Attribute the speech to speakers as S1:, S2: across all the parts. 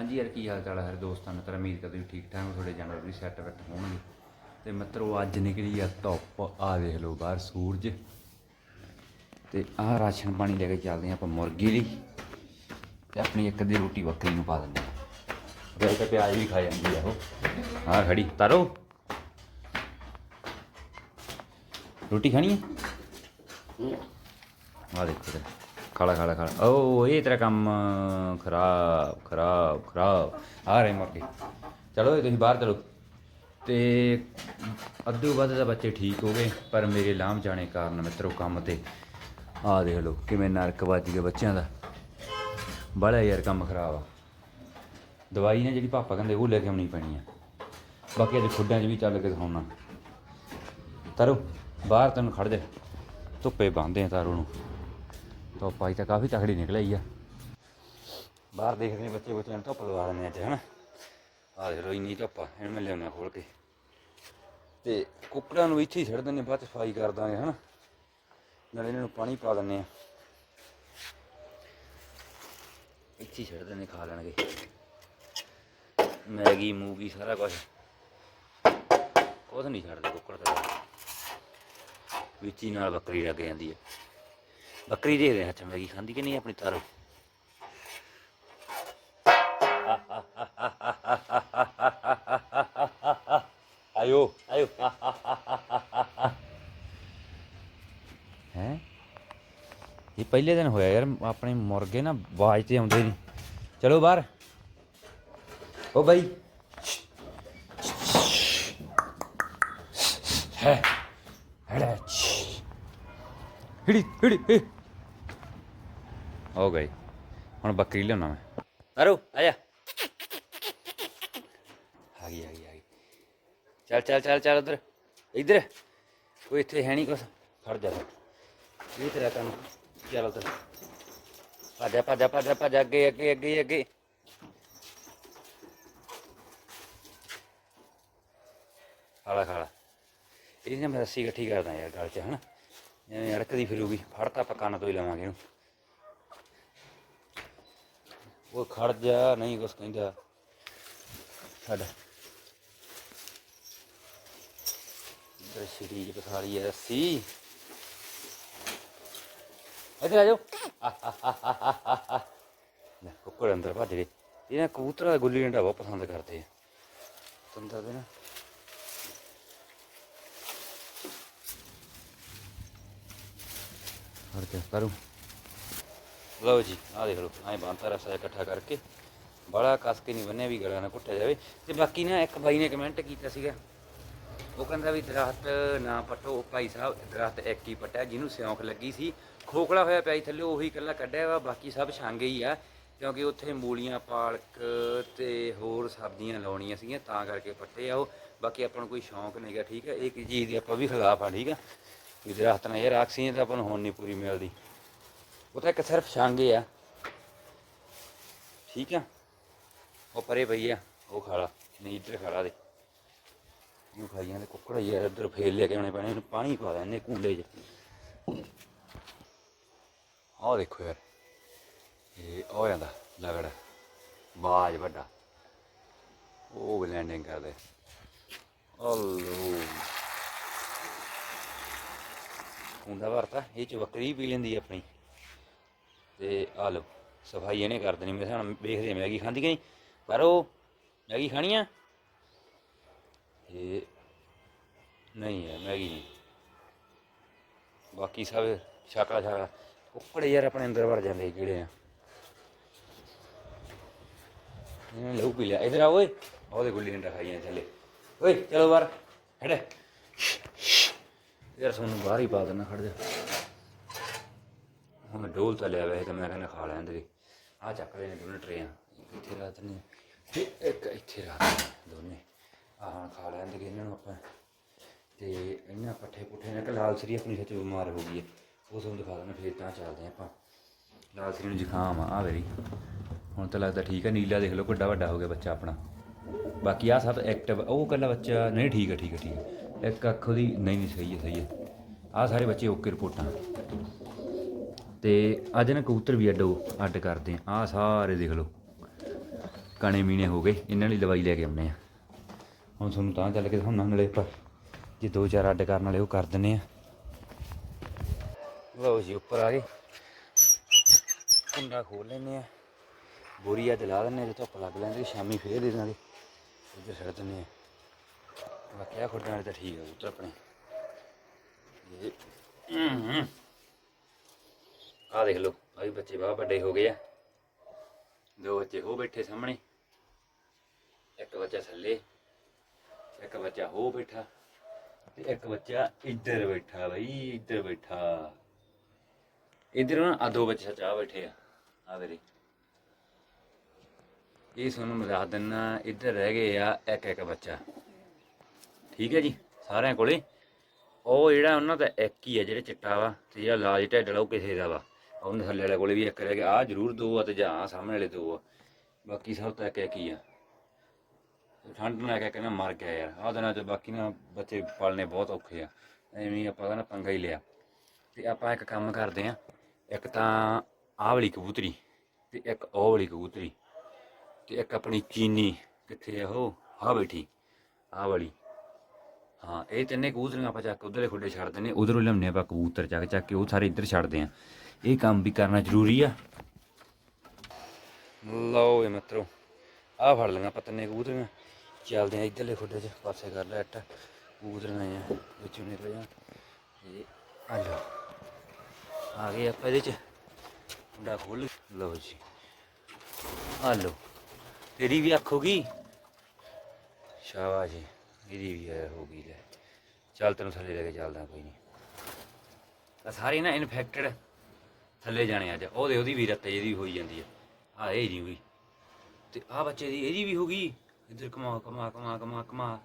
S1: ਹਾਂਜੀ ਯਾਰ, ਕੀ ਹਾਲ ਚਾਲ ਹੈ ਦੋਸਤਾਂ ਮਿੱਤਰ ਉਮੀਦ ਕਰਦੇ ਹੋ ਠੀਕ ਠਾਕ ਹੋ ਤੁਹਾਡੇ ਜਾਨਵਰ ਵੀ ਸੈੱਟ ਬੈਠ ਹੋਣਗੇ। ਤੇ ਮਿੱਤਰੋ, ਅੱਜ ਨਿਕਲੀ ਆ ਧੁੱਪ ਆ ਦੇਖ ਲਓ ਬਾਹਰ ਸੂਰਜ। ਤੇ ਆਹ ਰਾਸ਼ਨ ਪਾਣੀ ਲੈ ਕੇ ਚੱਲਦੇ ਹਾਂ ਆਪਾਂ ਮੁਰਗੀ ਲਈ। ਤੇ ਆਪਣੀ ਇੱਕ ਦੀ ਰੋਟੀ ਬੱਕਰੀ ਨੂੰ ਪਾ ਦਿੰਦੇ ਹਾਂ ਵੈਸੇ ਪਿਆਜ਼ ਵੀ ਖਾ ਜਾਂਦੀ ਆ ਉਹ। ਹਾਂ ਖੜੀ, ਤਾਰੋ। ਰੋਟੀ ਖਾਣੀ ਹੈ ਆ ਦੇਖੋ ਤੇ। ਖਾਲਾ ਖਾਲਾ ਖਾਲਾ ਓ ਇਹ ਤੇਰਾ ਕੰਮ ਖਰਾਬ ਖਰਾਬ ਖਰਾਬ ਆ ਰਹੇ ਮੁਰਗੇ ਚਲੋ ਇਹ ਤੁਸੀਂ ਬਾਹਰ ਚਲੋ ਤੇ ਅੱਧੂ ਵੱਧ ਦਾ ਬੱਚੇ ਠੀਕ ਹੋ ਗਏ ਪਰ ਮੇਰੇ ਲਾਮ ਜਾਣੇ ਕਾਰਨ ਮਿੱਤਰੋ ਕੰਮ ਤੇ ਆ ਦੇਖ ਲਓ ਕਿਵੇਂ ਨਰਕ ਵੱਜ ਗਿਆ ਬੱਚਿਆਂ ਦਾ ਬੜਾ ਯਾਰ ਕੰਮ ਖਰਾਬ ਆ ਦਵਾਈ ਨੇ ਜਿਹੜੀ ਪਾਪਾ ਕਹਿੰਦੇ ਉਹ ਲੈ ਕੇ ਆਉਣੀ ਪੈਣੀ ਆ ਬਾਕੀ ਅੱਜ ਖੁੱਡਾਂ 'ਚ ਵੀ ਚੱਲ ਕੇ ਦਿਖਾਉਣਾ ਤਰੋ ਬਾਹਰ ਤੈਨੂੰ ਖੜ ਜਾ ਧੁੱਪੇ ਬੰਦੇ ਆ ਤਾਰੂ ਨੂੰ ਧੁੱਪ ਅੱਜ ਤਾਂ ਕਾਫੀ ਤਕੜੀ ਨਿਕਲੀ ਆ। ਬਾਹਰ ਦੇਖਦੇ ਨੇ ਬੱਚੇ ਬੱਚਿਆਂ ਨੂੰ ਧੁੱਪ ਲਵਾ ਦਿੰਦੇ ਅੱਜ, ਹਨਾ? ਆ ਦੇ ਇੰਨੀ ਧੁੱਪ ਆ, ਇਹਨੂੰ ਮੈਂ ਲਿਆਉਣਾ ਖੋਲ ਕੇ। ਤੇ ਕੁੱਕੜਾਂ ਨੂੰ ਇੱਥੇ ਹੀ ਛੱਡ ਦਿੰਦੇ ਬਾਅਦ ਸਫ਼ਾਈ ਕਰ ਦਾਂਗੇ, ਹਨਾ? ਨਾਲੇ ਇਹਨਾਂ ਨੂੰ ਪਾਣੀ ਪਾ ਦਿੰਦੇ ਆ ਇੱਥੇ ਹੀ ਛੱਡ ਦਿੰਦੇ, ਖਾ ਲੈਣਗੇ। ਮੈਗੀ, ਮੂਗੀ, ਸਾਰਾ ਕੁਝ ਕੁਝ ਨਹੀਂ ਛੱਡਦੇ ਕੁੱਕੜ ਤਾਂ। ਵਿੱਚ ਹੀ ਨਾਲ ਬੱਕਰੀ ਲੱਗ ਜਾਂਦੀ ਹੈ ਬੱਕਰੀ ਦੇ ਦੇ ਹੱਥ ਮੈਗੀ ਖਾਂਦੀ ਕਿ ਨਹੀਂ ਆਪਣੀ ਤਾਰੋ? ਆਇਓ ਆਇਓ। ਹੈ? ਇਹ ਪਹਿਲੇ ਦਿਨ ਹੋਇਆ ਯਾਰ ਆਪਣੇ ਮੁਰਗੇ ਨਾ ਆਵਾਜ਼ ਤੇ ਆਉਂਦੇ ਨਹੀਂ। ਚਲੋ ਬਾਹਰ। ਓ ਬਾਈ। ਹੈ। ਹੜਾ। ਹਿੜੀ ਹਿੜੀ ਹਿ। ਹੋ ਗਈ। ਹੁਣ ਬੱਕਰੀ ਲਿਆਉਣਾ ਮੈਂ। ਅਰੋ ਆ ਜਾ। ਆ ਗਈ ਆ ਗਈ ਆ ਗਈ। ਚੱਲ ਚੱਲ ਚੱਲ ਚੱਲ ਉਧਰ। ਇੱਧਰ। ਕੋਈ ਇੱਥੇ ਹੈ ਨਹੀਂ ਕੁਛ। ਖੜ ਜਾ। ਇਹ ਤੇਰਾ ਕੰਮ। ਚੱਲ ਉਧਰ। ਭੱਜਾ ਭੱਜਾ ਭੱਜਾ ਭੱਜਾ ਅੱਗੇ ਅੱਗੇ ਅੱਗੇ ਅੱਗੇ। ਖਾਲਾ ਖਾਲਾ। ਇਹਨੇ ਮੈਂ ਰੱਸੀ ਇਕੱਠੀ ਕਰਦਾ ਯਾਰ ਗਲ 'ਚ ਹਨਾ? ਜਿਵੇਂ ਅੜਕਦੀ ਫਿਰੂਗੀ ਫੜ ਤਾਂ ਆਪਾਂ ਕੰਨ ਤੋਂ ਹੀ ਲਵਾਂਗੇ ਇਹਨੂੰ ਉਹ ਖੜ ਜਾ ਨਹੀਂ ਕੁਛ ਕਹਿੰਦਾ ਛੱਡ ਇਧਰ ਸ਼ਰੀਰ ਪਸਾਰੀ ਹੈ ਰੱਸੀ ਇੱਧਰ ਆ ਜਾਓ ਲੈ ਕੁੱਕੜ ਅੰਦਰ ਭੱਜ ਗਏ ਇਹਨਾਂ ਕਬੂਤਰਾਂ ਦਾ ਗੁੱਲੀ ਡੰਡਾ ਬਹੁਤ ਪਸੰਦ ਕਰਦੇ ਆ ਤੰਦਰ ਦੇ ਨਾ ਹਰ ਕੇ ਕਰੂ ਲਓ ਜੀ, ਆਹ ਦੇਖ ਲਓ, ਐਂ ਬੰਤਾ ਰਸਾ ਇਕੱਠਾ ਕਰਕੇ ਬੜਾ ਕਸ ਕੇ ਨਹੀਂ ਬੰਨਿਆ ਵੀ ਗਲਾ ਨਾ ਘੁੱਟਿਆ ਜਾਵੇ। ਤੇ ਬਾਕੀ ਨਾ ਇੱਕ ਬਾਈ ਨੇ ਕਮੈਂਟ ਕੀਤਾ ਸੀਗਾ। ਉਹ ਕਹਿੰਦਾ ਵੀ ਦਰਖਤ ਨਾ ਪੱਟੋ ਭਾਈ ਸਾਹਿਬ, ਦਰਖਤ ਇੱਕ ਹੀ ਪੱਟਿਆ, ਜਿਹਨੂੰ ਸਿਉਂਕ ਲੱਗੀ ਸੀ। ਖੋਖਲਾ ਹੋਇਆ ਪਿਆ ਸੀ ਥੱਲੇ, ਉਹੀ ਇਕੱਲਾ ਕੱਢਿਆ ਵਾ, ਬਾਕੀ ਸਭ ਛਾਂਗੇ ਹੀ ਆ। ਕਿਉਂਕਿ ਉੱਥੇ ਮੂਲੀਆਂ, ਪਾਲਕ ਤੇ ਹੋਰ ਸਬਜ਼ੀਆਂ ਲਾਉਣੀਆਂ ਸੀਗੀਆਂ, ਤਾਂ ਕਰਕੇ ਪੱਟੇ ਆ ਉਹ। ਬਾਕੀ ਆਪਾਂ ਨੂੰ ਕੋਈ ਸ਼ੌਂਕ ਨਹੀਂਗਾ ਠੀਕ ਹੈ ਇਹ ਚੀਜ਼ ਦੀ ਆਪਾਂ ਵੀ ਖਿਲਾਫ ਆ, ਠੀਕ ਆ? ਵੀ ਦਰਖਤ ਨਾਲ ਯਾਰ ਆਕਸੀਜਨ ਤਾਂ ਆਪਾਂ ਨੂੰ ਹੁਣ ਨਹੀਂ ਪੂਰੀ ਮਿਲਦੀ। ਉਹ ਤਾਂ ਇੱਕ ਸਿਰਫ ਛਾਂਗੇ ਆ। ਠੀਕ ਆ? ਉਹ ਪਰੇ ਪਈ ਉਹ ਖਾਲਾ ਨਹੀਂ ਇੱਧਰ ਖਾਲਾ ਦੇ। ਇਹਨੂੰ ਖਾਈਆਂ ਦੇ ਕੁੱਕੜ ਯਾਰ ਇੱਧਰ ਫੇਰ ਲੈ ਕੇ ਆਉਣੇ ਪੈਣੇ, ਇਹਨੂੰ ਪਾਣੀ ਪਾ ਦੇਣੇ ਕੂਲੇ 'ਚ। ਆਹ ਦੇਖੋ ਯਾਰ, ਇਹ ਹੋ ਜਾਂਦਾ ਲਗੜ, ਬਾਜ ਵੱਡਾ। ਉਹ ਲੈਂਡਿੰਗ ਕਰਦੇ। ਅੱਲੋ। ਹੁੰਦਾ ਵਰਤਾ ਇਹ ਚ ਬੱਕਰੀ ਪੀ ਲੈਂਦੀ ਆਪਣੀ। ਤੇ ਆ ਲਓ, ਸਫ਼ਾਈ ਇਹਨੇ ਕਰ ਦੇਣੀ, ਮੇਰੇ ਹੁਣ ਵੇਖਦੇ ਮੈਗੀ ਖਾਂਦੀ ਕਿ ਨਹੀਂ। ਪਰ ਉਹ ਮੈਗੀ ਖਾਣੀ ਆ? ਇਹ ਨਹੀਂ ਹੈ ਮੈਗੀ ਨਹੀਂ। ਬਾਕੀ ਸਭ ਛਾਕਾ ਛਾਕਾ ਉੱਪਰ ਯਾਰ ਆਪਣੇ ਅੰਦਰ ਵੜ ਜਾਂਦੇ ਕਿਹੜੇ ਆ। ਇਹਨੇ ਲਹੂ ਪੀ ਲਿਆ। ਇਧਰ ਆ ਓਏ। ਉਹਦੇ ਗੁੱਲੀ ਡੰਡਾ ਖਾਈਆਂ ਥੱਲੇ। ਓਏ, ਚਲੋ ਬਾਹਰ ਹਟ ਯਾਰ ਤੁਹਾਨੂੰ ਬਾਹਰ ਹੀ ਪਾ ਦੇਣਾ ਖੜ ਜਾ। ਹੁਣ ਡੋਲ ਤਾਂ ਲਿਆ ਵੈਸੇ ਤਾਂ ਮੈਂ ਕਹਿੰਦਾ ਖਾ ਲੈਂਦੇ ਆ ਚੱਕ ਲੈਣੇ ਨੇ ਦੋਨੇ ਟਰੇਆਂ। ਇੱਥੇ ਰਾਤ ਨੇ। ਤੇ ਇੱਕ ਇੱਥੇ ਰਾਤ ਨੇ ਦੋਨੇ। ਆਹ ਹੁਣ ਖਾ ਲੈਂਦੇ ਇਹਨਾਂ ਨੂੰ ਆਪਾਂ। ਤੇ ਇਹਨਾਂ ਪੱਠੇ ਪੁੱਠੇ ਨੇ ਕਿ ਲਾਲ ਸਰੀ ਆਪਣੀ ਸੱਚ ਬਿਮਾਰ ਹੋ ਗਈ ਹੈ। ਉਹ ਤੁਹਾਨੂੰ ਦਿਖਾ ਦੇਣਾ ਫਿਰ ਤਾਂ ਚੱਲਦੇ ਆਪਾਂ। ਲਾਲ ਸਰੀ ਨੂੰ ਜ਼ੁਕਾਮ ਆ ਆ ਵੇਰੀ। ਹੁਣ ਤਾਂ ਲੱਗਦਾ ਠੀਕ ਹੈ ਨੀਲਾ ਦੇਖ ਲਓ ਕਿੱਡਾ ਵੱਡਾ ਹੋ ਗਿਆ ਬੱਚਾ ਆਪਣਾ। ਬਾਕੀ ਆ ਸਭ ਐਕਟਿਵ ਉਹ ਕੱਲਾ ਬੱਚਾ ਨਹੀਂ, ਠੀਕ ਹੈ ਠੀਕ ਹੈ ਠੀਕ ਹੈ ਇੱਕ ਅੱਖ ਉਹਦੀ, ਨਹੀਂ ਨਹੀਂ, ਸਹੀ ਹੈ ਸਹੀ ਹੈ। ਆ ਸਾਰੇ ਬੱਚੇ ਓਕੇ ਰਿਪੋਰਟਾਂ। ਤੇ ਅੱਜ ਨਾ ਕਬੂਤਰ ਵੀ ਅੱਡੋ ਅੱਡ ਕਰਦੇ ਆ। ਆਹ ਸਾਰੇ ਦੇਖ ਲਓ। ਕਣੇ ਮੀਨੇ ਹੋ ਗਏ। ਇਹਨਾਂ ਲਈ ਦਵਾਈ ਲੈ ਕੇ ਆਉਨੇ ਆ। ਹੁਣ ਤੁਹਾਨੂੰ ਤਾਂ ਚੱਲ ਕੇ ਦਿਖਾਉਣਾ ਨਾਲੇ ਆਪਾਂ। ਜੇ ਦੋ ਚਾਰ ਅੱਡ ਕਰਨ ਵਾਲੇ, ਉਹ ਕਰ ਦਿੰਨੇ ਆ। ਲਓ ਜੀ, ਉੱਪਰ ਆ ਗਏ। ਕੁੰਡਾ ਖੋਲ ਲੈਨੇ ਆ। ਬੋਰੀ ਅੱਜ ਲਾ ਦਿੰਨੇ ਆ ਜੇ ਧੁੱਪ ਲੱਗ ਲੈਂਦੀ, ਸ਼ਾਮੀ ਫੇਰ ਦੇ ਦਾਂਗੇ ਇੱਧਰ ਛੱਡ ਦਿੰਨੇ ਆ। ਬਾਕੀ ਆ ਖੁੱਡਾਂ ਵਾਲੇ ਤਾਂ ਠੀਕ ਆ ਉੱਤਰ ਆਪਣੇ। ਆ ਦੇਖ ਲਓ ਆ ਵੀ ਬੱਚੇ ਬਾਹ ਵੱਡੇ ਹੋ ਗਏ ਆ। ਦੋ ਬੱਚੇ ਹੋ ਬੈਠੇ ਸਾਹਮਣੇ। ਇੱਕ ਬੱਚਾ ਥੱਲੇ, ਇੱਕ ਬੱਚਾ ਹੋ ਬੈਠਾ ਤੇ ਇੱਕ ਬੱਚਾ ਇੱਧਰ ਬੈਠਾ ਬਈ, ਇੱਧਰ ਬੈਠਾ। ਇੱਧਰ ਨਾ ਆ ਦੋ ਬੱਚੇ ਸੱਚ ਬੈਠੇ ਆ ਆ ਵੇਰੇ। ਇਹ ਤੁਹਾਨੂੰ ਮਿਲਾ ਦਿੰਨਾ, ਇੱਧਰ ਰਹਿ ਗਏ ਆ ਇੱਕ ਇੱਕ ਬੱਚਾ। ਠੀਕ ਹੈ ਜੀ, ਸਾਰਿਆਂ ਕੋਲੇ। ਉਹ ਜਿਹੜਾ ਉਹਨਾਂ ਦਾ ਇੱਕ ਹੀ ਹੈ ਜਿਹੜੇ ਚਿੱਟਾ ਵਾ, ਤੇ ਜਿਹੜਾ ਲਾਲ ਢਿੱਡ ਵਾਲਾ ਉਹ ਕਿਸੇ ਦਾ ਵਾ। ਉਹਨੇ ਥੱਲੇ ਵਾਲੇ ਕੋਲੇ ਵੀ ਇੱਕ ਰਹਿ ਗਿਆ। ਆ ਜ਼ਰੂਰ ਦੋ ਆ ਤੇ ਜਾਂ ਆਹ ਸਾਹਮਣੇ ਵਾਲੇ ਦੋ ਆ। ਬਾਕੀ ਸਭ ਤਾਂ ਇੱਕ ਇੱਕ ਹੀ ਆ। ਠੰਡ ਨਾਲ ਕਹਿ ਕੇ ਮਰ ਗਿਆ ਯਾਰ। ਆਹ ਦਿਨਾਂ ਚ ਬਾਕੀ ਨਾ ਬੱਚੇ ਪਾਲਣੇ ਬਹੁਤ ਔਖੇ ਆ। ਐਵੇਂ ਹੀ ਆਪਾਂ ਨਾ ਪੰਗਾ ਹੀ ਲਿਆ। ਤੇ ਆਪਾਂ ਇੱਕ ਕੰਮ ਕਰਦੇ ਆ ਇੱਕ ਤਾਂ ਆਹ ਵਾਲੀ ਕਬੂਤਰੀ ਤੇ ਇੱਕ ਉਹ ਵਾਲੀ ਕਬੂਤਰੀ ਤੇ ਇੱਕ ਆਪਣੀ ਚੀਨੀ। ਕਿੱਥੇ ਆ ਉਹ? ਆ ਬੈਠੀ। ਆਹ ਵਾਲੀ। ਹਾਂ, ਇਹ ਤਿੰਨੇ ਕਬੂਤਰੀਆਂ ਆਪਾਂ ਚੱਕ ਕੇ ਉਧਰਲੇ ਖੁੱਡੇ ਛੱਡ ਦਿੰਨੇ ਉਧਰੋਂ ਲਿਆਉਂਦੇ ਆਪਾਂ ਕਬੂਤਰ ਚੱਕ ਚੱਕ ਕੇ, ਉਹ ਸਾਰੇ ਇੱਧਰ ਛੱਡਦੇ ਆ ਇਹ ਕੰਮ ਵੀ ਕਰਨਾ ਜ਼ਰੂਰੀ ਆ। ਲਓ ਇਹ ਮਿੱਤਰੋ, ਆਹ ਫੜ ਲਈਆਂ ਆਪਾਂ ਤਿੰਨੇ ਕਬੂਤਰੀਆਂ। ਚੱਲਦੇ ਆ ਇੱਧਰਲੇ ਖੁੱਡੇ 'ਚ, ਪਾਸੇ ਕਰ ਲੈ ਇੱਟ। ਕਬੂਤਰੀਆਂ ਆ ਵਿੱਚੋਂ ਨਿਕਲ ਜਾ ਇਹ, ਆ ਲਓ। ਆ ਗਏ ਆਪਾਂ ਇਹਦੇ 'ਚ। ਮੁੰਡਾ ਖੋਲ ਲਓ ਜੀ। ਆ ਲਓ। ਤੇਰੀ ਵੀ ਅੱਖ ਹੋ ਗਈ? ਸ਼ਾਬਾਸ਼ ਜੀ। ਇਹਦੀ ਵੀ ਹੈ, ਹੋ ਗਈ ਲੈ। ਚੱਲ ਤੈਨੂੰ ਥੱਲੇ ਲੈ ਕੇ ਚੱਲਦਾ ਕੋਈ ਨਹੀਂ। ਆ ਸਾਰੇ ਨਾ ਇਨਫੈਕਟਡ ਥੱਲੇ ਜਾਣੇ ਅੱਜ। ਉਹਦੇ ਉਹਦੀ ਵੀ ਰੱਤੇ ਇਹਦੀ ਵੀ ਹੋਈ ਜਾਂਦੀ ਹੈ। ਆ ਇਹ ਨਹੀਂ ਹੋਈ। ਤੇ ਆ ਬੱਚੇ ਦੀ ਇਹਦੀ ਵੀ ਹੋ ਗਈ। ਇੱਧਰ ਕਮਾ ਕਮਾ ਕਮਾ ਕਮਾ ਕਮਾ।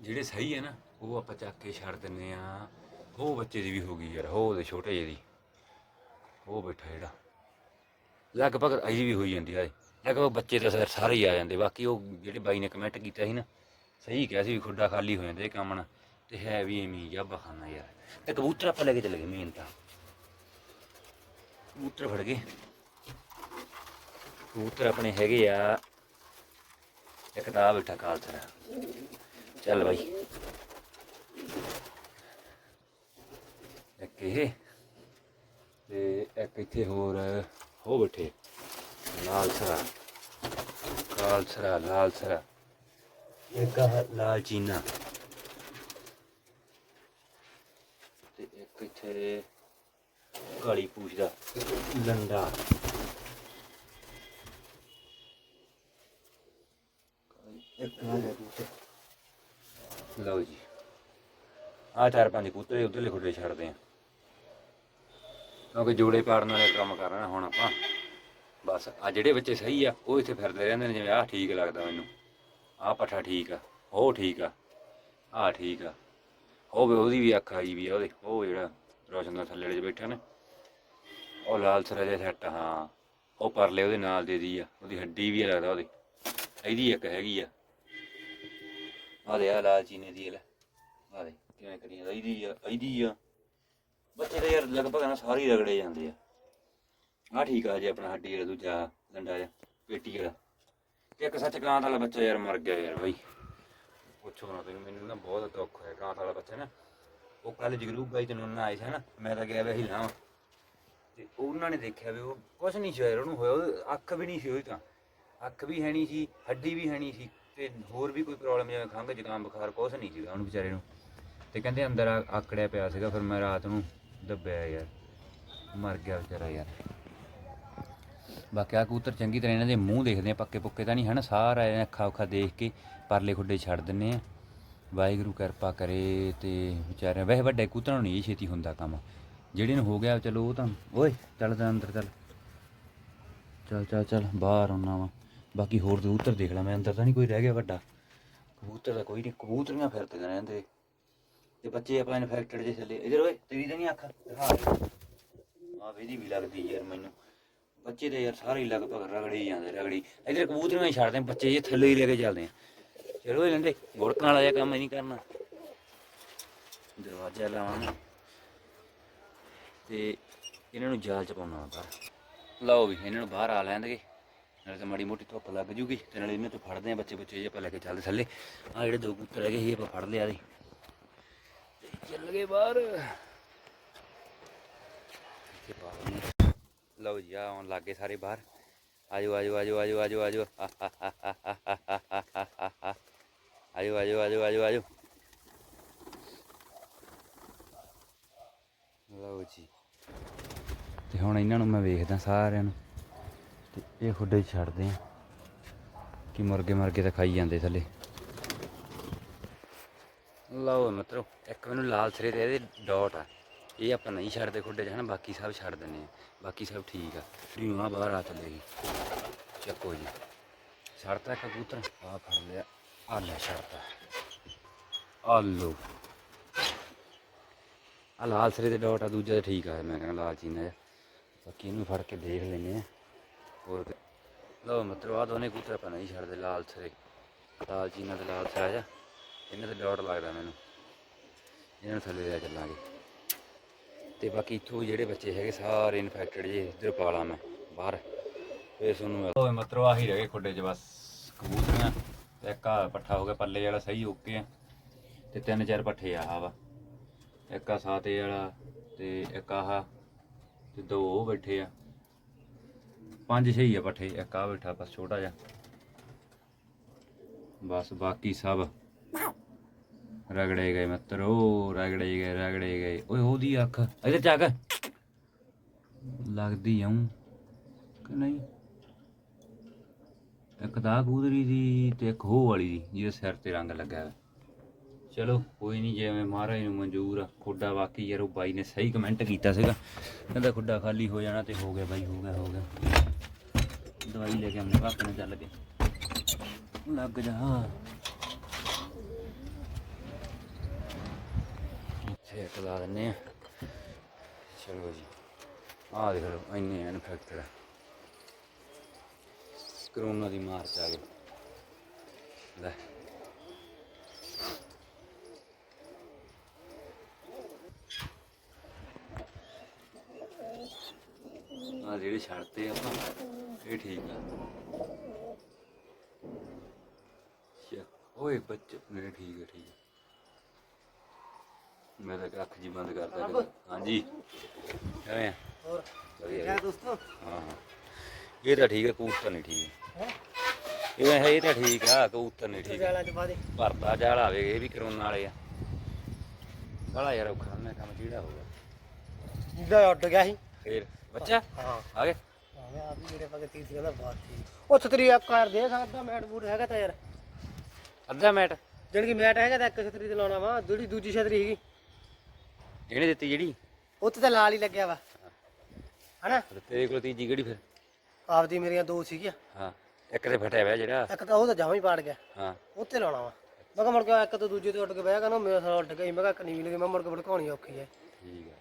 S1: ਜਿਹੜੇ ਸਹੀ ਹੈ ਨਾ, ਉਹ ਆਪਾਂ ਚੱਕ ਕੇ ਛੱਡ ਦਿੰਨੇ ਆ ਉਹ ਬੱਚੇ ਦੀ ਵੀ ਹੋ ਗਈ ਯਾਰ, ਉਹ ਉਹਦੇ ਛੋਟੇ ਜਿਹੇ ਦੀ। ਉਹ ਬੈਠਾ ਜਿਹੜਾ। ਲਗਭਗ ਇਹਦੀ ਵੀ ਹੋਈ ਜਾਂਦੀ ਆ। ਲਗਭਗ ਬੱਚੇ ਤਾਂ ਸਰ ਸਾਰੇ ਹੀ ਆ ਜਾਂਦੇ, ਬਾਕੀ ਉਹ ਜਿਹੜੇ ਬਾਈ ਨੇ ਕਮੈਂਟ ਕੀਤਾ ਸੀ ਨਾ, ਸਹੀ ਕਿਹਾ ਸੀ ਵੀ ਖੁੱਡਾ ਖਾਲੀ ਹੋ ਜਾਂਦੇ ਇਹ ਕੰਮ ਨਾ, ਤੇ ਹੈ ਵੀ ਐਵੇਂ ਹੀ ਆ ਬਖਾਨਾ ਯਾਰ। ਤੇ ਕਬੂਤਰ ਆਪਾਂ ਲੈ ਕੇ ਚੱਲ ਗਏ ਮੇਨ ਤਾਂ। ਕਬੂਤਰ ਫੜ ਗਏ। ਕਬੂਤਰ ਆਪਣੇ ਹੈਗੇ ਆ, ਇੱਕ ਤਾਂ ਬੈਠਾ ਬੈਠਾ ਕਾਲਸਰਾ ਚੱਲ ਬਾਈ। ਇੱਕ ਇਹ, ਤੇ ਇੱਕ ਇੱਥੇ ਹੋਰ ਹੋ ਬੈਠੇ। ਲਾਲ ਸਰਾ। ਲਾਲ ਸਰਾ ਲਾਲ ਸਰਾ। ਇੱਕ ਆਹ ਲਾਲ ਚੀਨਾ। ਤੇ ਇੱਕ ਇੱਥੇ ਕਾਲੀ ਪੂਛ ਦਾ ਲੰਡਾ। ਲਓ ਜੀ। ਆ ਚਾਰ ਪੰਜ ਕੁੱਤੇ ਉਧਰਲੇ ਖੁੱਡੇ ਛੱਡਦੇ ਆ। ਕਿਉਂਕਿ ਜੋੜੇ ਪਾੜਨ ਵਾਲੇ ਕੰਮ ਕਰਨਾ ਹੁਣ ਆਪਾਂ। ਬਸ ਆ ਜਿਹੜੇ ਬੱਚੇ ਸਹੀ ਆ, ਉਹ ਇੱਥੇ ਫਿਰਦੇ ਰਹਿੰਦੇ ਨੇ, ਜਿਵੇਂ ਆਹ ਠੀਕ ਲੱਗਦਾ ਮੈਨੂੰ। ਆਹ ਪੱਠਾ ਠੀਕ ਆ, ਉਹ ਠੀਕ ਆ, ਆਹ ਠੀਕ ਆ। ਉਹ ਵੀ ਉਹਦੀ ਵੀ ਅੱਖ ਆਈ ਵੀ ਆ, ਉਹਦੇ, ਉਹ ਜਿਹੜਾ ਰੋਸ਼ਨ ਦਾ ਥੱਲੇ ਜਿਹੜੇ ਬੈਠਾ ਨੇ, ਉਹ ਲਾਲ ਸਰਾ ਜਿਹਾ ਸੈੱਟ ਹਾਂ। ਉਹ ਪਰਲੇ ਉਹਦੇ ਨਾਲ ਦੇ ਦੀ ਆ, ਉਹਦੀ ਹੱਡੀ ਵੀ ਆ ਲੱਗਦਾ ਉਹਦੀ। ਇਹਦੀ ਇੱਕ ਹੈਗੀ ਆ। ਆਹ ਦੇ ਆ ਲਾਲ ਚੀਨੇ ਦੀ ਲੈ। ਆਹ ਦੇ, ਕਿਵੇਂ ਕਰੀ ਇਹਦੀ ਆ ਇਹਦੀ ਆ। ਬੱਚੇ ਤਾਂ ਯਾਰ ਲਗਭਗ ਨਾ ਸਾਰੇ ਰਗੜੇ ਜਾਂਦੇ ਆ। ਆ ਠੀਕ ਆ ਜੇ ਆਪਣਾ, ਹੱਡੀ ਵਾਲਾ ਦੂਜਾ ਲੰਡਾ ਜਿਹਾ, ਪੇਟੀ ਵਾਲਾ। ਇੱਕ ਸੱਚ ਕਾਂਤ ਵਾਲਾ ਬੱਚਾ ਯਾਰ ਮਰ ਗਿਆ ਯਾਰ ਬਾਈ। ਪੁੱਛੋ ਨਾ ਤੈਨੂੰ ਮੈਨੂੰ ਨਾ ਬਹੁਤ ਦੁੱਖ ਹੋਇਆ ਕਾਂਤ ਵਾਲਾ ਬੱਚਾ ਨਾ। ਉਹ ਕੱਲ ਜਗਰੂਪ ਬਾਈ ਤੈਨੂੰ ਨਾ ਆਏ ਸੀ ਨਾ ਮੈਂ ਤਾਂ ਗਿਆ ਵੈਸੇ ਨਾ ਤੇ ਉਹਨਾਂ ਨੇ ਦੇਖਿਆ ਵੀ ਉਹ ਕੁਝ ਨਹੀਂ ਸੀ ਹੋਇਆ, ਉਹਨੂੰ ਹੋਇਆ ਉਹ ਅੱਖ ਵੀ ਨਹੀਂ ਸੀ ਹੋਈ ਤਾਂ। ਅੱਖ ਵੀ ਹੈ ਨਹੀਂ ਸੀ, ਹੱਡੀ ਵੀ ਹੈ ਸੀ, ਤੇ ਹੋਰ ਵੀ ਕੋਈ ਪ੍ਰੋਬਲਮ ਜਿਵੇਂ ਖੰਘ, ਜ਼ੁਕਾਮ, ਬੁਖਾਰ ਕੁਝ ਨਹੀਂ ਸੀਗਾ ਉਹਨੂੰ ਵਿਚਾਰੇ ਨੂੰ। ਤੇ ਕਹਿੰਦੇ ਅੰਦਰ ਆਕੜਿਆ ਪਿਆ ਸੀਗਾ, ਫਿਰ ਮੈਂ ਰਾਤ ਨੂੰ ਦੱਬਿਆ ਯਾਰ। ਮਰ ਗਿਆ ਵਿਚਾਰਾ ਯਾਰ। ਬਾਕੀ ਆ ਕਬੂਤਰ ਚੰਗੀ ਤਰ੍ਹਾਂ ਇਹਨਾਂ ਦੇ ਮੂੰਹ ਦੇਖਦੇ ਆ, ਪੱਕੇ ਪੁੱਕੇ ਤਾਂ ਨਹੀਂ, ਹਨ? ਸਾਰਾ ਇਹਨਾਂ ਅੱਖਾਂ ਉੱਖਾਂ ਦੇਖ ਕੇ ਪਰਲੇ ਖੁੱਡੇ ਛੱਡ ਦਿੰਨੇ ਆ। ਵਾਹਿਗੁਰੂ ਕਿਰਪਾ ਕਰੇ ਤੇ ਵਿਚਾਰੇ ਵੈਸੇ ਵੱਡੇ ਕਬੂਤਰਾਂ ਨੂੰ ਨਹੀਂ ਇਹ ਛੇਤੀ ਹੁੰਦਾ ਕੰਮ। ਜਿਹੜੇ ਨੂੰ ਹੋ ਗਿਆ, ਚਲੋ ਉਹ ਤਾਂ ਓਏ, ਚੱਲ ਤਾਂ ਅੰਦਰ ਚੱਲ। ਚੱਲ ਚੱਲ ਚੱਲ, ਬਾਹਰ ਆਉਣਾ ਵਾ। ਬਾਕੀ ਹੋਰ ਕਬੂਤਰ ਦੇਖ ਲਾ, ਮੈਂ ਅੰਦਰ ਤਾਂ ਨਹੀਂ ਕੋਈ ਰਹਿ ਗਿਆ ਵੱਡਾ। ਕਬੂਤਰ ਦਾ ਕੋਈ ਨਹੀਂ ਕਬੂਤਰੀਆਂ ਫਿਰਦੇ ਰਹਿੰਦੇ। ਤੇ ਬੱਚੇ ਆਪਾਂ ਇਨਫੈਕਟਡ ਜੇ ਥੱਲੇ। ਇਧਰ ਓਏ, ਤੇਰੀ ਤਾਂ ਨਹੀਂ ਅੱਖ ਦਿਖਾ ਆ ਇਹਦੀ ਵੀ ਲੱਗਦੀ ਯਾਰ ਮੈਨੂੰ। ਬੱਚੇ ਤਾਂ ਯਾਰ ਸਾਰੇ ਹੀ ਲਗਭਗ ਰਗੜੀ ਜਾਂਦੇ, ਰਗੜੀ। ਇਧਰ ਕਬੂਤਰੀਆਂ ਹੀ ਛੱਡਦੇ ਬੱਚੇ ਜੇ ਥੱਲੇ ਹੀ ਲੈ ਕੇ ਚੱਲਦੇ ਆ। ਚਲੋ ਇਹ ਗੁੜਕਣ ਵਾਲਾ ਜਿਹਾ ਕੰਮ ਨਹੀਂ ਕਰਨਾ। ਦਰਵਾਜ਼ਾ ਲਾਵਾਂਗੇ। ਤੇ ਇਹਨਾਂ ਨੂੰ ਜਾਲ ਚ ਪਾਉਣਾ ਬਾਹਰ ਲਓ ਵੀ, ਇਹਨਾਂ ਨੂੰ ਬਾਹਰ ਆ ਲੈਣਗੇ। ਨਾਲੇ ਤਾਂ ਮਾੜੀ ਮੋਟੀ ਧੁੱਪ ਲੱਗ ਜੂਗੀ, ਤੇ ਨਾਲੇ ਇਹਨਾਂ ਤੋਂ ਫੜਦੇ ਆ ਬੱਚੇ ਬੱਚੇ ਜੇ ਆਪਾਂ ਲੈ ਕੇ ਚੱਲਦੇ ਥੱਲੇ। ਆ ਜਿਹੜੇ ਦੋ ਕਬੂਤਰ ਹੈਗੇ ਸੀ, ਆਪਾਂ ਫੜ ਲਿਆ ਦੇ ਚੱਲ ਗਏ ਬਾਹਰ। ਇੱਥੇ ਪਾ ਦਿੰਦੇ ਲਓ ਜੀ ਆ ਆਉਣ ਲੱਗੇ ਸਾਰੇ ਬਾਹਰ। ਆਜੋ ਆਜੋ ਆਜੋ ਆਜੋ ਆਜੋ ਆਜੋ। ਆਜੋ ਆਜੋ ਆਜੋ ਆਜੋ ਆਜੋ। ਲਓ ਜੀ। ਤੇ ਹੁਣ ਇਹਨਾਂ ਨੂੰ ਮੈਂ ਵੇਖਦਾ ਸਾਰਿਆਂ ਨੂੰ। ਤੇ ਇਹ ਖੁੱਡੇ ਛੱਡਦੇ ਆ ਕਿ ਮੁਰਗੇ ਮਰਗੇ ਤਾਂ ਖਾਈ ਜਾਂਦੇ ਥੱਲੇ। ਲਓ ਮਿੱਤਰੋ, ਇੱਕ ਮੈਨੂੰ ਲਾਲ ਸਰੇ ਤੇ ਇਹਦੇ ਡਾਟ ਆ। ਇਹ ਆਪਾਂ ਨਹੀਂ ਛੱਡਦੇ ਖੁੱਡੇ 'ਚ ਹਨਾ, ਬਾਕੀ ਸਭ ਛੱਡ ਦਿੰਦੇ ਆ। ਬਾਕੀ ਸਭ ਠੀਕ ਆ। ਰੀਵਾ ਬਾਹਰ ਆ ਚੱਲੇਗੀ ਚੱਕੋ ਜੀ। ਛੱਡਤਾ ਕਬੂਤਰ? ਆ ਫੜ ਲਿਆ। ਆ ਲੈ ਛੱਡਤਾ। ਆ ਲੋ ਆ ਲਾਲ ਸਰੇ ਦੇ ਡਾਟ ਆ, ਦੂਜਾ ਤਾਂ ਠੀਕ ਆ। ਮੈਂ ਕਹਿੰਦਾ ਲਾਲ ਚੀਨਾ ਜਿਹਾ ਬਾਕੀ ਇਹਨੂੰ ਫੜ ਕੇ ਦੇਖ ਲੈਨੇ ਆ। ਹੋਰ ਲਓ ਮਤਲਬ ਆ ਦੋਨੇ ਕਬੂਤਰ ਆਪਾਂ ਨਹੀਂ ਛੱਡਦੇ, ਲਾਲ ਸਰੇ। ਲਾਲ ਚੀਨਾ ਤੇ ਲਾਲ ਸਰਾ ਜਾ ਇਹਨਾਂ ਤੇ ਡਾਟ ਲੱਗਦਾ ਮੈਨੂੰ। ਇਹਨਾਂ ਨੂੰ ਥੱਲੇ ਲੈ ਚੱਲਾਂਗੇ। ਤੇ ਬਾਕੀ ਇੱਥੋਂ ਜਿਹੜੇ ਬੱਚੇ ਹੈਗੇ ਸਾਰੇ ਇਨਫੈਕਟਡ ਜੇ ਇੱਧਰ ਪਾਲਾ ਮੈਂ, ਬਾਹਰ। ਫੇਰ ਤੁਹਾਨੂੰ ਓਏ ਮਿੱਤਰੋ ਆਹੀ ਰਹਿ ਗਏ ਖੁੱਡੇ 'ਚ ਬਸ, ਕਬੂਤਰੀਆਂ। ਤੇ ਇੱਕ ਆ ਪੱਠਾ ਹੋ ਗਿਆ, ਪੱਲੇ ਵਾਲਾ ਸਹੀ ਓਕੇ ਆ ਤੇ ਤਿੰਨ ਚਾਰ ਪੱਠੇ ਆ ਵਾ। ਇੱਕ ਆ ਸਾਤੇ ਵਾਲਾ ਤੇ ਇੱਕ ਆਹ, ਤੇ ਦੋ ਉਹ ਬੈਠੇ ਆ। ਪੰਜ ਛੇ ਹੀ ਆ ਪੱਠੇ, ਇੱਕ ਆ ਬੈਠਾ ਬਸ ਛੋਟਾ ਜਿਹਾ। ਬਸ ਬਾਕੀ ਸਭ। ਰਗੜੇ ਗਏ ਮਿੱਤਰੋ ਰਗੜੇ ਗਏ ਰਗੜੇ ਗਏ। ਓਏ, ਉਹਦੀ ਅੱਖ। ਇੱਧਰ ਚੱਕ ਲੱਗਦੀ ਆਉਂ ਕਿ ਨਹੀਂ? ਇੱਕ ਤਾਂ ਕੂਦਰੀ ਦੀ ਤੇ ਇੱਕ ਹੋ ਵਾਲੀ ਦੀ, ਜਿਹਦੇ ਸਿਰ ਤੇ ਰੰਗ ਲੱਗਾ ਹੈ ਚਲੋ, ਕੋਈ ਨਹੀਂ, ਜਿਵੇਂ ਮਹਾਰਾਜ ਨੂੰ ਮਨਜ਼ੂਰ ਆ। ਖੁੱਡਾ ਵਾਕਈ ਯਾਰ, ਉਹ ਬਾਈ ਨੇ ਸਹੀ ਕਮੈਂਟ ਕੀਤਾ ਸੀਗਾ। ਕਹਿੰਦਾ ਖੁੱਡਾ ਖਾਲੀ ਹੋ ਜਾਣਾ ਤੇ ਹੋ ਗਿਆ ਬਾਈ, ਹੋ ਗਿਆ ਹੋ ਗਿਆ। ਦਵਾਈ ਲੈ ਕੇ ਆਉਂਦੇ ਪਾਪੇ ਨੇ ਚੱਲ ਕੇ। ਲੱਗ ਜਾ ਇੱਥੇ ਇੱਕ ਲਾ ਦਿੰਨੇ ਆ। ਚਲੋ ਜੀ। ਆਹ ਦੇਖ ਲਓ ਇੰਨੇ ਇਨਫੈਕਟਡ ਆ। ਕਰੋਨਾ ਦੀ ਮਾਰ ਚ ਆ ਗਏ। ਲੈ। ਆ ਜਿਹੜੇ ਛੱਡਤੇ ਆਪਾਂ ਇਹ ਠੀਕ ਆ। ਅੱਛਾ, ਓਏ ਬੱਚੇ ਮੇਰੇ ਠੀਕ ਹੈ ਠੀਕ ਹੈ ਮੈਂ ਤਾਂ ਅੱਖ ਜੀ ਬੰਦ ਕਰਦਾ ਕਦੇ। ਹਾਂਜੀ। ਕਿਵੇਂ ਆ?
S2: ਹੋਰ।
S1: ਵਧੀਆ
S2: ਦੋਸਤੋ?
S1: ਹਾਂ ਹਾਂ। ਇਹ ਤਾਂ ਠੀਕ ਹੈ ਕਬੂਤਰ ਨਹੀਂ ਠੀਕ। ਇਹ ਵੈਸੇ ਇਹ ਤਾਂ ਠੀਕ ਆ ਕਬੂਤਰ ਨਹੀਂ ਠੀਕ।
S2: ਜਾਲਾਂ ਚ
S1: ਭਰਤਾ ਜਾਲ ਆਵੇ ਇਹ ਵੀ ਕਰੋਨਾ ਵਾਲੇ ਆ। ਬੜਾ ਯਾਰ ਔਖਾ ਮੈਂ ਕੰਮ ਕਿਹੜਾ ਹੋਊਗਾ
S2: ਜਿੱਦਾਂ ਉੱਡ ਗਿਆ ਸੀ।
S1: ਫੇਰ ਬੱਚਾ?
S2: ਹਾਂ।
S1: ਆ ਗਏ?
S2: ਆਵੇਂ ਆ ਵੀ ਜਿਹੜੇ ਪਕੇ ਤੀਰ ਦਾ ਬਾਤ ਸੀ ਉਹ ਛਤਰੀ ਆ ਕਰ ਦੇ ਸਕਦਾ ਮੈਟ ਬੂਟ ਹੈਗਾ ਤਾਂ ਯਾਰ।
S1: ਅੱਧਾ ਮਿੰਟ?
S2: ਜਿਹੜੀ ਕਿ ਮੈਟ ਹੈਗਾ ਤਾਂ ਇੱਕ ਛਤਰੀ ਤੇ ਲਾਉਣਾ ਵਾ ਜਿਹੜੀ ਦੂਜੀ ਛਤਰੀ ਹੈਗੀ
S1: ਇਹਨੇ ਦਿੱਤੀ ਜਿਹੜੀ?
S2: ਉੱਥੇ ਤਾਂ ਲਾਲ ਹੀ ਲੱਗਿਆ ਵਾ। ਹਨਾ?
S1: ਤੇ ਤੇਰੇ ਕੋਲ ਤੀਜੀ ਕਿਹੜੀ ਫਿਰ?
S2: ਆਪਦੀ ਮੇਰੀਆਂ ਦੋ ਸੀਗੀਆਂ।
S1: ਹਾਂ ਇੱਕ ਤੇ ਫਟਿਆ ਹੋਇਆ ਜਿਹੜਾ।
S2: ਇੱਕ ਤਾਂ ਉਹ ਤਾਂ ਜਮਾਂ ਹੀ ਪਾੜ ਗਿਆ।
S1: ਹਾਂ।
S2: ਉੱਥੇ ਲਾਉਣਾ ਵਾ। ਮੈਂ ਕਿਹਾ ਮੁੜ ਕੇ ਇੱਕ ਤੋਂ ਦੂਜੇ ਤੇ ਉੱਡ ਕੇ ਬਹਿ ਗਿਆ ਨਾ ਮੇਰਾ ਸਾਲ ਉੱਡ ਗਈ ਮੈਂ ਕਿਹਾ ਕਨੀ ਵੀ ਲੱਗੀ ਮੈਂ ਮੁੜ ਕੇ ਭੜਕਾਉਣੀ ਔਖੀ ਹੈ
S1: ਠੀਕ ਆ।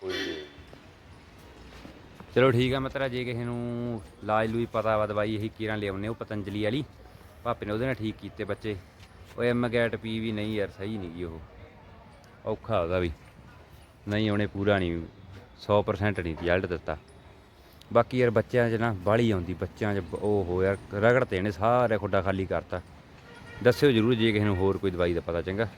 S1: ਕੋਈ ਨੀ। ਚਲੋ ਠੀਕ ਆ ਮਿੱਤਰਾ ਜੇ ਕਿਸੇ ਨੂੰ ਲਾਜ ਲੂਈ ਪਤਾ ਵਾ ਦਵਾਈ ਇਹੀ ਕੀਰਾਂ ਲਿਆਉਨੇ ਉਹ ਪਤੰਜਲੀ ਵਾਲੀ। ਭਾਪੇ ਨੇ ਉਹਦੇ ਨਾਲ ਠੀਕ ਕੀਤੇ ਬੱਚੇ। ਉਹ ਐਮ ਗੈਟ ਪੀ ਵੀ ਨਹੀਂ ਯਾਰ ਸਹੀ ਨਹੀਂ ਗਈ ਉਹ। ਔਖਾ ਉਹਦਾ ਵੀ। ਨਹੀਂ, ਉਹਨੇ ਪੂਰਾ ਨਹੀਂ 100% ਨਹੀਂ ਰਿਜ਼ਲਟ ਦਿੱਤਾ। ਬਾਕੀ ਯਾਰ ਬੱਚਿਆਂ 'ਚ ਨਾ ਬਾਹਲੀ ਆਉਂਦੀ, ਬੱਚਿਆਂ 'ਚ ਉਹ ਹੋ ਯਾਰ ਰਗੜ ਤੇ ਇਹਨੇ ਸਾਰੇ ਖੁੱਡਾ ਖਾਲੀ ਕਰਤਾ। ਦੱਸਿਓ ਜਰੂਰ ਜੇ ਕਿਸੇ ਨੂੰ ਹੋਰ ਕੋਈ ਦਵਾਈ ਦਾ ਪਤਾ ਚੰਗਾ।